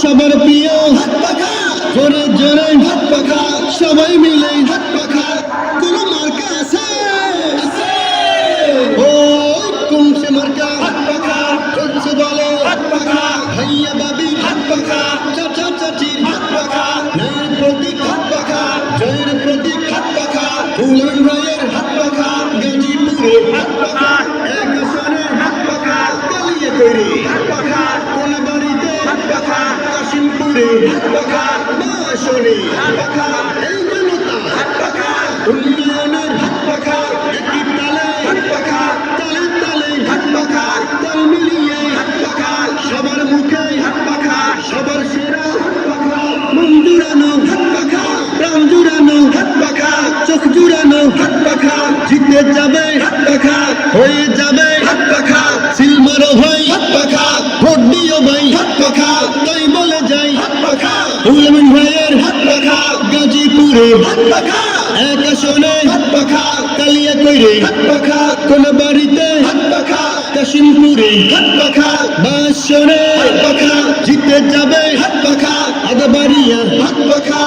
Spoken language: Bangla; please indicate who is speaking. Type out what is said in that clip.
Speaker 1: সবার প্রিয় জোরে জোরে সবাই মিলে
Speaker 2: কোন মার্কা আছে?
Speaker 1: ও কুমসে মার্কা?
Speaker 2: হাত পাখা
Speaker 1: চলছে বলে ভাইয়া বাবি চাচা, চাচির ন্যায়ের প্রতীক জয়ের প্রতীক
Speaker 2: হাত
Speaker 1: রায়ের
Speaker 2: হাত পাখা
Speaker 1: গাজীপুরে
Speaker 2: হাত পাখা
Speaker 1: এক আসনে
Speaker 2: হাত পাখা
Speaker 1: কালিয়ে তৈরি। কাশিমপুরে
Speaker 2: হাত পাখা
Speaker 1: না আসনে
Speaker 2: হাত পাখা
Speaker 1: এই জনতা
Speaker 2: হাত পাখা
Speaker 1: উন্নয়নের
Speaker 2: হাত পাখা
Speaker 1: একই তালে
Speaker 2: হাত পাখা
Speaker 1: তালে তালে
Speaker 2: হাত পাখা
Speaker 1: তাল মিলিয়ে
Speaker 2: হাত পাখা
Speaker 1: সবার মুখে
Speaker 2: হাত পাখা
Speaker 1: সবার সেরা
Speaker 2: হাত পাখা
Speaker 1: মন জুড়ানো
Speaker 2: হাত পাখা
Speaker 1: প্রাণ জুড়ানো
Speaker 2: হাত পাখা
Speaker 1: চোখ জুড়ানো
Speaker 2: হাত পাখা
Speaker 1: জিতে যাবে
Speaker 2: হাত পাখা
Speaker 1: হয়ে যাবে
Speaker 2: পাখা
Speaker 1: এক আসনে কালিয়া কইরে। কোন বাড়িতে। কাশিমপুরে। বাসনে জিতে যাবে। আদাবাড়িয়া।
Speaker 2: পাখা